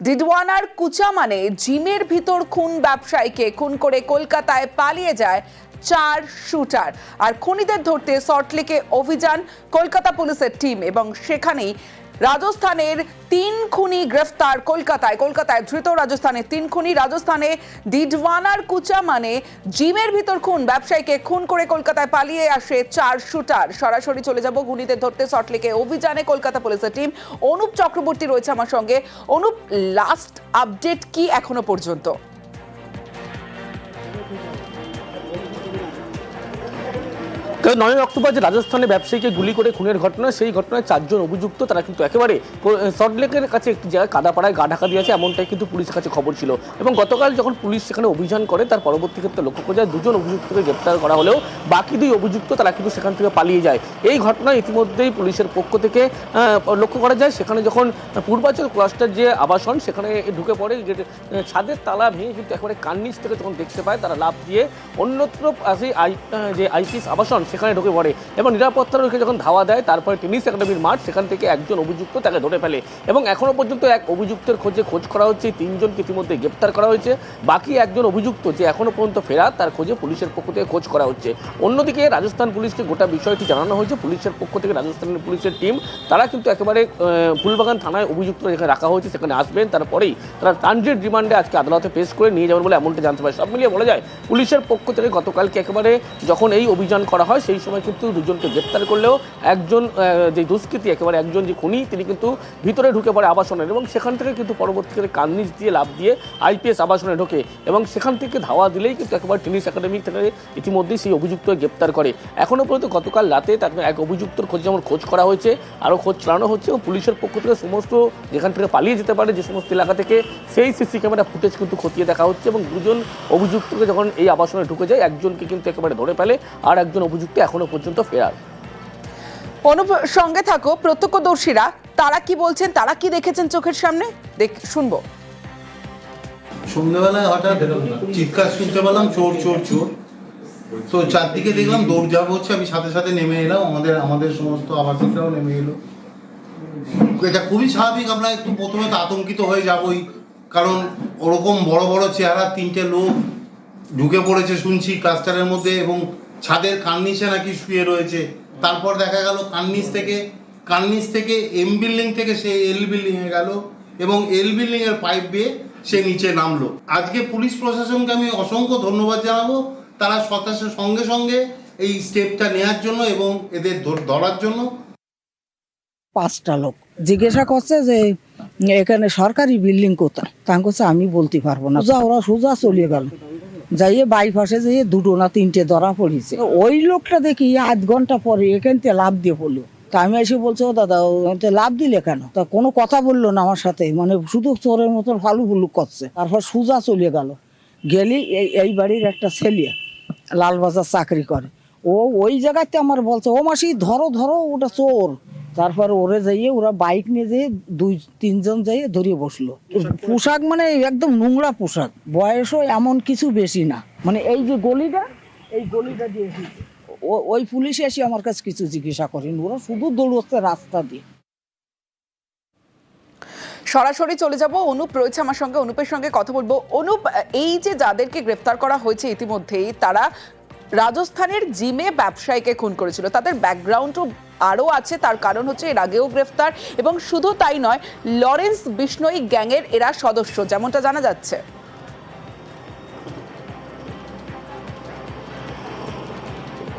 ডিডওয়ানার কুচামানে জিমের ভিতর খুন ব্যবসায়ীকে খুন করে কলকাতায় পালিয়ে যায় চার শুটার। আর খুনিদের ধরতে সল্টলেকে অভিযান কলকাতা পুলিশের টিম এবং সেখানেই রাজস্থানের তিন খুনি গ্রেফতার কলকাতায়। কলকাতায় ধৃত রাজস্থানের তিন খুনি। রাজস্থানে ডিডওয়ানার কুচা মানে জিমের ভিতর খুন। ব্যবসায়ীকে খুন করে কলকাতায় পালিয়ে আসে চার শুটার। সরাসরি চলে যাব খুনিদের ধরতে সল্টলেকে অভিযানে কলকাতা পুলিশের টিম। অনুপ চক্রবর্তী রয়েছে আমার সঙ্গে। অনুপ লাস্ট আপডেট কি এখনও পর্যন্ত? কারণ নয় অক্টোবর যে রাজস্থানে ব্যবসায়ীকে গুলি করে খুনের ঘটনা, সেই ঘটনায় চারজন অভিযুক্ত, তারা কিন্তু একেবারে সল্টলেকের কাছে একটি জায়গায় কাদাপাড়ায় গা ঢাকা দিয়েছে এমনটাই কিন্তু পুলিশের কাছে খবর ছিল। এবং গতকাল যখন পুলিশ সেখানে অভিযান করে, তার পরবর্তী ক্ষেত্রে লক্ষ্য করে যায়, দুজন অভিযুক্তকে গ্রেপ্তার করা হলেও বাকি দুই অভিযুক্ত তারা কিন্তু সেখান থেকে পালিয়ে যায়। এই ঘটনায় ইতিমধ্যেই পুলিশের পক্ষ থেকে লক্ষ্য করা যায়। সেখানে যখন পূর্বাচল ক্লাস্টার যে আবাসন, সেখানে ঢুকে পড়ে ছাদের তালা ভেঙে কিন্তু একেবারে কান্নিচ থেকে যখন দেখতে পায়, তারা লাভ দিয়ে অন্যত্র আসে আই যে আইপিএস আবাসন সেখানে ঢুকে পড়ে। এবং নিরাপত্তা রক্ষে যখন ধাওয়া দেয়, তারপরে টেনিস একাডেমির মাঠ, সেখান থেকে একজন অভিযুক্ত তাকে ধরে ফেলে। এবং এখনও পর্যন্ত এক অভিযুক্তের খোঁজে খোঁজ করা হচ্ছে, তিনজনকে ইতিমধ্যে গ্রেপ্তার করা হয়েছে। বাকি একজন অভিযুক্ত যে এখনও পর্যন্ত ফেরার, তার খোঁজে পুলিশের পক্ষ থেকে খোঁজ করা হচ্ছে। অন্যদিকে রাজস্থান পুলিশকে গোটা বিষয়টি জানানো হয়েছে। পুলিশের পক্ষ থেকে রাজস্থানের পুলিশের টিম, তারা কিন্তু একেবারে ফুলবাগান থানায় অভিযুক্ত যেখানে রাখা হয়েছে, সেখানে আসবেন। তারপরেই তারা ট্রানজিট রিমান্ডে আজকে আদালতে পেশ করে নিয়ে যাবেন বলে এমনটা জানতে পারে। সব মিলিয়ে বলা যায়, পুলিশের পক্ষ থেকে গতকালকে একেবারে যখন এই অভিযান করা হয় সেই সময় কিন্তু দুজনকে গ্রেপ্তার করলেও একজন যে দুষ্কৃতী, একেবারে একজন যে খুনি, তিনি কিন্তু ভিতরে ঢুকে পড়ে আবাসনের এবং সেখান থেকে কিন্তু পরবর্তীকালে কান্নিজ দিয়ে লাভ দিয়ে আইপিএস আবাসনে ঢোকে এবং সেখান থেকে ধাওয়া দিলেই কিন্তু একেবারে টেনিস একাডেমি থেকে ইতিমধ্যেই সেই অভিযুক্ত গ্রেপ্তার করে। এখনও পর্যন্ত গতকাল রাতে তাকে এক অভিযুক্তর খোঁজ যেমন খোঁজ করা হয়েছে, আরও খোঁজ চালানো হচ্ছে এবং পুলিশের পক্ষ থেকে সমস্ত যেখান থেকে পালিয়ে যেতে পারে যে সমস্ত এলাকা থেকে সেই সিসি ক্যামেরা ফুটেজ কিন্তু খতিয়ে দেখা হচ্ছে এবং দুজন অভিযুক্তকে যখন এই আবাসনে ঢুকে যায়, একজনকে কিন্তু একেবারে ধরে ফেলে আর একজন অভিযুক্ত এখনও পর্যন্ত ফেরার। অনুপ সঙ্গে থাকো প্রত্যক্ষদর্শীরা তারা কি বলছেন তারা কি দেখেছেন চোখের সামনে? দেখ শুনব। সন্ধ্যেবেলায় হঠাৎ চিৎকার শুনতে পেলাম চোর চোর চোর। তো চারদিকে দেখলাম দৌড়ঝাঁপ হচ্ছে আমি সাথে সাথে নেমে এলাম আমাদের আমাদের সমস্ত আবাসিকরাও নেমে এলো। এটা খুবই স্বাভাবিক আমরা একটু প্রথমে তো আতঙ্কিত হয়ে যাবই কারণ ওরকম বড় বড় চেহারা তিনটে লোক ঢুকে পড়েছে শুনছি ক্লাস্টারের মধ্যে এবং ছাদের কার্নিশে নাকি শুয়ে রয়েছে। তারপর দেখা গেল কার্নিশ থেকে কার্নিশ থেকে এম বিল্ডিং থেকে সে এল বিল্ডিং এ গেল এবং এল বিল্ডিং এর পাইপ বেয়ে সে নিচে নামলো। আজকে পুলিশ প্রশাসনকে আমি অসংখ্য ধন্যবাদ জানাব। তারা সতাশের সঙ্গে সঙ্গে এই স্টেপটা নেওয়ার জন্য এবং এদের ধরার জন্য। পাঁচটা লোক জিজ্ঞাসা করছে যে, এখানে সরকারি বিল্ডিং কোথায়? তা করছে আমি বলতে পারব না। ওরা সোজা চলে গেল। যাইয়ে বাইপাসে যাইয়ে দুটো না তিনটে ধরা পড়েছে। ওই লোকটা দেখি আধ ঘণ্টা পরে এখান থেকে লাভ দিয়ে পড়ল। তা আমি এসে বলছি, ও দাদা, ও তো লাভ দিলে কেন? তা কোনো কথা বলল না আমার সাথে মানে শুধু চোরের মতন ফালু ফুলু করছে। তারপর সোজা চলে গেল। গেলি এই এই বাড়ির একটা ছেলে, লালবাজার চাকরি করে। ও ওই জায়গাতে আমার বলছে, ও মাসি, ধরো ধরো, ওটা চোর। তারপর ওরে যাইয়ে ওরা বাইক নিয়ে যেয়ে দুই তিনজন যাইয়ে ধরিয়ে বসল। পোশাক মানে একদম নোংরা পোশাক। বয়সও এমন কিছু বেশি না। মানে এই যে গলিটা এই গলিটা দিয়ে ও- ওই পুলিশ এসে আমার কাছে কিছু জিজ্ঞাসা করেন। ওরা শুধু দৌড়চ্ছে রাস্তা দিয়ে। সরাসরি চলে যাব। অনুপ রয়েছে আমার সঙ্গে। অনুপের সঙ্গে কথা বলব। অনুপ এই যে যাদেরকে গ্রেফতার করা হয়েছে ইতিমধ্যেই তারা রাজস্থানের জিমে ব্যবসায়ীকে খুন করেছিল। তাদের ব্যাকগ্রাউন্ডও আরও আছে, তার কারণ হচ্ছে এর আগেও গ্রেফতার এবং শুধু তাই নয়, লরেন্স বিষ্ণই গ্যাংয়ের এরা সদস্য, যেমনটা জানা যাচ্ছে।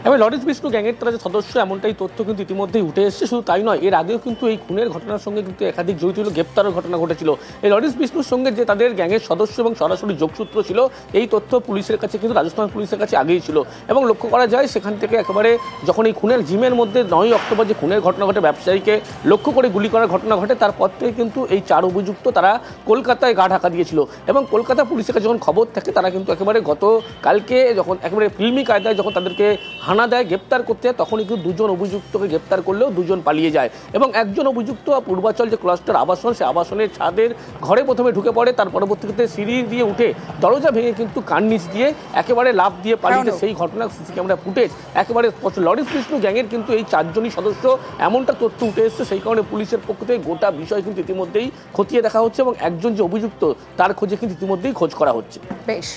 এবার লরেন্স বিষ্ণু গ্যাংয়ের তারা যে সদস্য, এমনটাই তথ্য কিন্তু ইতিমধ্যেই উঠে এসেছে। শুধু তাই নয়, এর আগেও কিন্তু এই খুনের ঘটনার সঙ্গে কিন্তু একাধিক জড়িত ছিল, গ্রেপ্তারের ঘটনা ঘটেছিল। এই লরেন্স বিষ্ণুর সঙ্গে যে তাদের গ্যাংয়ের সদস্য এবং সরাসরি যোগসূত্র ছিল, এই তথ্য পুলিশের কাছে কিন্তু, রাজস্থান পুলিশের কাছে আগেই ছিল। এবং লক্ষ্য করা যায়, সেখান থেকে একেবারে যখন এই খুনের জিমের মধ্যে নয় অক্টোবর যে খুনের ঘটনা ঘটে, ব্যবসায়ীকে লক্ষ্য করে গুলি করার ঘটনা ঘটে তারপর থেকে কিন্তু এই চার অভিযুক্ত তারা কলকাতায় গা ঢাকা দিয়েছিল। এবং কলকাতা পুলিশের কাছে যখন খবর থাকে, তারা কিন্তু একেবারে গত কালকে যখন, একেবারে ফিল্মি কায়দায় যখন তাদেরকে হানা হানা দেয় গ্রেপ্তার করতে তখনই কিন্তু দুজন অভিযুক্তকে গ্রেপ্তার করলেও দুজন পালিয়ে যায়। এবং একজন অভিযুক্ত পূর্বাচল যে ক্লাস্টার আবাসন সে আবাসনের ছাদের ঘরে প্রথমে ঢুকে পড়ে তার পরবর্তীতে সিঁড়ি দিয়ে উঠে দরজা ভেঙে কিন্তু কান্নিচ দিয়ে একেবারে লাভ দিয়ে পালিয়ে সেই ঘটনা সিসি ক্যামেরা ফুটেজ। একেবারে লরিস বিষ্ণু গ্যাংয়ের কিন্তু এই চারজনই সদস্য এমনটা তথ্য উঠে এসছে। সেই কারণে পুলিশের পক্ষ থেকে গোটা বিষয় কিন্তু ইতিমধ্যেই খতিয়ে দেখা হচ্ছে এবং একজন যে অভিযুক্ত তার খোঁজে কিন্তু ইতিমধ্যেই খোঁজ করা হচ্ছে। বেশ।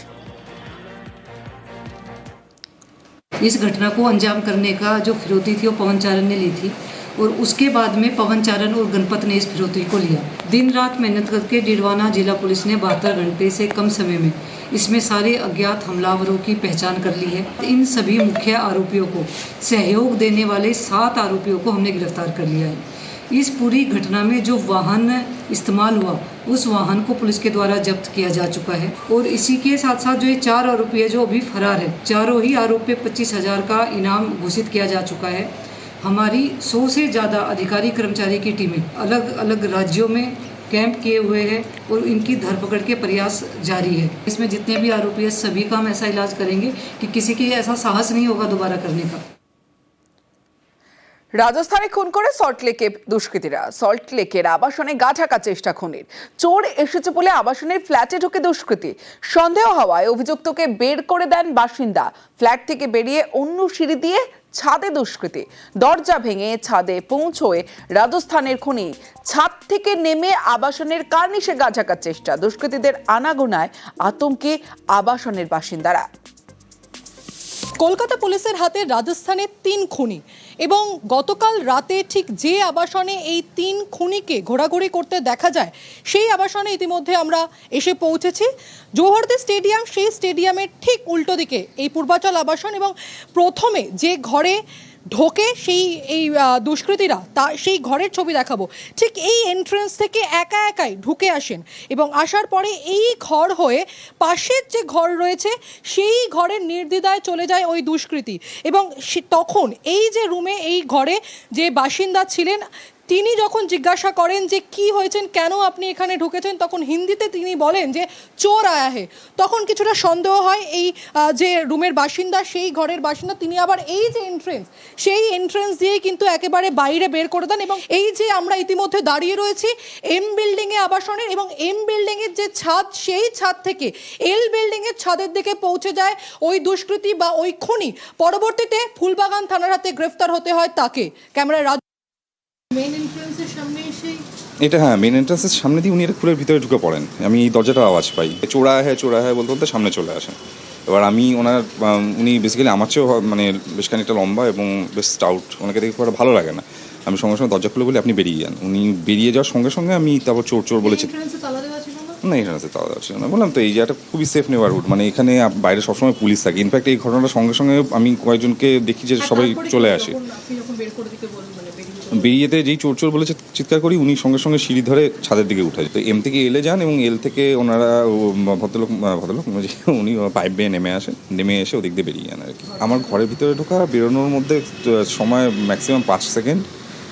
इस घटना को अंजाम करने का जो फिरौती थी, वो पवन चारण ने ली थी। और उसके बाद में पवन चारण और गणपत ने इस फिरौती को लिया। दिन रात मेहनत करके डिडवाना जिला पुलिस ने बहत्तर घंटे से कम समय में इसमें सारे अज्ञात हमलावरों की पहचान कर ली है। इन सभी मुख्य आरोपियों को सहयोग देने वाले सात आरोपियों को हमने गिरफ़्तार कर लिया है। इस पूरी घटना में जो वाहन इस्तेमाल हुआ, उस वाहन को पुलिस के द्वारा जब्त किया जा चुका है और इसी के साथ साथ जो ये चार आरोपी है, जो अभी फरार है, चारों ही आरोप पच्चीस हज़ार का इनाम घोषित किया जा चुका है। हमारी सौ से ज़्यादा अधिकारी कर्मचारी की टीमें अलग अलग राज्यों में कैंप किए हुए हैं और इनकी धरपकड़ के प्रयास जारी है इसमें जितने भी आरोपी हैं सभी का हम ऐसा इलाज करेंगे कि किसी के ऐसा साहस नहीं होगा दोबारा करने का রাজস্থানে খুন করে সল্টলেকে দুষ্কৃতীরা সল্টলেকের আবাসনে গা ঢাকা চেষ্টা খুনের চোর এসেছে বলে আবাসনের ফ্ল্যাটে ঢুকে দুষ্কৃতী সন্দেহ হওয়ায় অভিযুক্তকে বের করে দেন বাসিন্দা ফ্ল্যাট থেকে বেরিয়ে অন্য সিঁড়ি দিয়ে ছাদে দুষ্কৃতী। দরজা ভেঙে ছাদে পৌঁছয়ে রাজস্থানের খুনি। ছাদ থেকে নেমে আবাসনের কার্নিশে গা ঢাকার চেষ্টা। দুষ্কৃতীদের আনাগোনায় আতঙ্কে আবাসনের বাসিন্দারা। কলকাতা পুলিশের হাতে রাজস্থানের তিন খুনি এবং গতকাল রাতে ঠিক যে আবাসনে এই তিন খুনিকে ঘোরাঘুরি করতে দেখা যায়, সেই আবাসনে ইতিমধ্যে আমরা এসে পৌঁছেছি। জোহরদে স্টেডিয়াম, সেই স্টেডিয়ামের ঠিক উল্টো দিকে এই পূর্বাচল আবাসন এবং প্রথমে যে ঘরে ঢোকে সেই, এই দুষ্কৃতীরা, তা, সেই ঘরের ছবি দেখাবো। ঠিক এই এন্ট্রেন্স থেকে একা একাই ঢুকে আসেন এবং আসার পরে এই ঘর হয়ে পাশের যে ঘর রয়েছে, সেই ঘরের নির্দ্বিধায় চলে যায় ওই দুষ্কৃতী। এবং তখন এই যে রুমে এই ঘরে যে বাসিন্দা ছিলেন তিনি যখন জিজ্ঞাসা করেন যে কি হয়েছেন, কেন আপনি এখানে ঢুকেছেন, তখন হিন্দিতে তিনি বলেন যে চোর আয়া হে। তখন কিছুটা সন্দেহ হয় এই যে রুমের বাসিন্দা, সেই ঘরের বাসিন্দা, তিনি আবার এই যে এন্ট্রেন্স সেই এন্ট্রেন্স দিয়েই কিন্তু একেবারে বাইরে বের করে দেন এবং এই যে আমরা ইতিমধ্যে দাঁড়িয়ে রয়েছি এম বিল্ডিংয়ে আবাসনের এবং এম বিল্ডিংয়ের যে ছাদ, সেই ছাদ থেকে এল বিল্ডিংয়ের ছাদের দিকে পৌঁছে যায় ওই দুষ্কৃতী বা ওই খুনি। পরবর্তীতে ফুলবাগান থানার হাতে গ্রেফতার হতে হয় তাকে। ক্যামেরায় রাজ মেন এন্ট্রেন্সের সামনে এসে এটা হ্যাঁ মেন এন্ট্রান্সের সামনে দিয়ে উনি খুলের ভিতরে ঢুকে পড়েন। আমি এই দরজাটার আওয়াজ পাই। চোরা হ্যাঁ চোরা হ্যাঁ বলতে বলতে সামনে চলে আসেন। এবার আমি ওনার উনি বেসিক্যালি আমার চেয়েও মানে বেশ খানিকটা লম্বা এবং বেশ স্টাউট ওনাকে দেখে খুব ভালো লাগে না। আমি সঙ্গে সঙ্গে দরজা খুলে বলি আপনি বেরিয়ে যান। উনি বেরিয়ে যাওয়ার সঙ্গে সঙ্গে আমি তারপর চোর চোর বলেছি। না এখানে তালা দেওয়া ছিল না। বললাম তো এই জায়গাটা খুবই সেফ নেবারহুড মানে এখানে বাইরে সবসময় পুলিশ থাকে। ইনফ্যাক্ট এই ঘটনাটার সঙ্গে সঙ্গে আমি কয়েকজনকে দেখি যে সবাই চলে আসে। মানে বেরিয়ে বেরিয়েতে যেই চোর চোর বলে চিৎকার করি, উনি সঙ্গে সঙ্গে সিঁড়ি ধরে ছাদের দিকে উঠে তো এম থেকে এলে যান এবং এল থেকে ওনারা ভদ্রলোক ভদ্রলোক যে উনি পাইপ বেয়ে নেমে আসেন, নেমে এসে ওদিক দিয়ে বেরিয়ে যান আর কি। আমার ঘরের ভিতরে ঢোকা, বেরোনোর মধ্যে সময় ম্যাক্সিমাম পাঁচ সেকেন্ড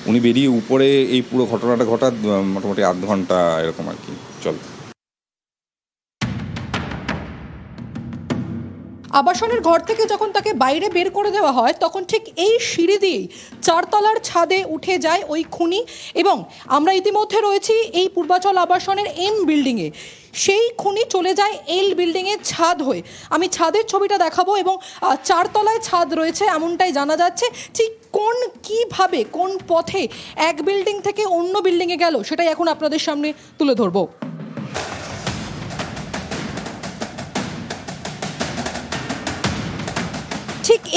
উনি বেরিয়ে উপরে এই পুরো ঘটনাটা ঘটা মোটামুটি আধ ঘণ্টা এরকম আর কি চল আবাসনের ঘর থেকে যখন তাকে বাইরে বের করে দেওয়া হয়, তখন ঠিক এই সিঁড়ি দিয়েই চারতলার ছাদে উঠে যায় ওই খুনি এবং আমরা ইতিমধ্যে রয়েছি এই পূর্বাচল আবাসনের এম বিল্ডিংয়ে। সেই খুনি চলে যায় এল বিল্ডিংয়ের ছাদ হয়ে। আমি ছাদের ছবিটা দেখাবো এবং চারতলায় ছাদ রয়েছে এমনটাই জানা যাচ্ছে। ঠিক কোন কীভাবে, কোন পথে এক বিল্ডিং থেকে অন্য বিল্ডিংয়ে গেল, সেটাই এখন আপনাদের সামনে তুলে ধরবো।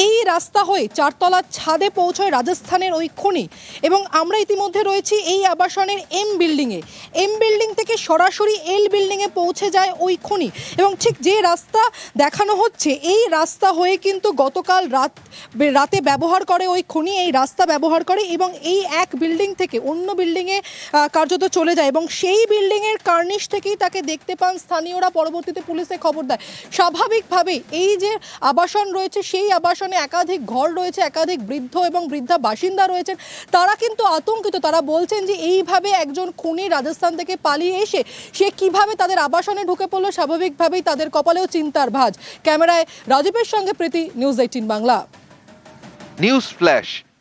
এই রাস্তা হয়ে চারতলার ছাদে পৌঁছয় রাজস্থানের ওই খনি। এবং আমরা ইতিমধ্যে রয়েছি এই আবাসনের এম বিল্ডিংয়ে। এম বিল্ডিং থেকে সরাসরি এল বিল্ডিংয়ে পৌঁছে যায় ওই খনি। এবং ঠিক যে রাস্তা দেখানো হচ্ছে, এই রাস্তা হয়ে কিন্তু গতকাল রাত, রাতে ব্যবহার করে ওই খনি, এই রাস্তা ব্যবহার করে এবং এই এক বিল্ডিং থেকে অন্য বিল্ডিংয়ে কার্যত চলে যায় এবং সেই বিল্ডিংয়ের কার্নিশ থেকেই তাকে দেখতে পান স্থানীয়রা। পরবর্তীতে পুলিশে খবর দেয়। স্বাভাবিকভাবে এই যে আবাসন রয়েছে, সেই আবাসনে একাধিক ঘর রয়েছে, একাধিক বৃদ্ধ এবং বৃদ্ধা বাসিন্দা রয়েছেন। তারা কিন্তু আতঙ্কিত। তারা বলছেন যে এইভাবে একজন খুনি রাজস্থান থেকে পালিয়ে এসে সে কীভাবে তাদের আবাসনে ঢুকে পড়ল, স্বাভাবিকভাবেই তাদের কপালেও চিন্তার ভাজ। ক্যামেরায় রাজীবের সঙ্গে Preeti, news eighteen Bangla. News flash.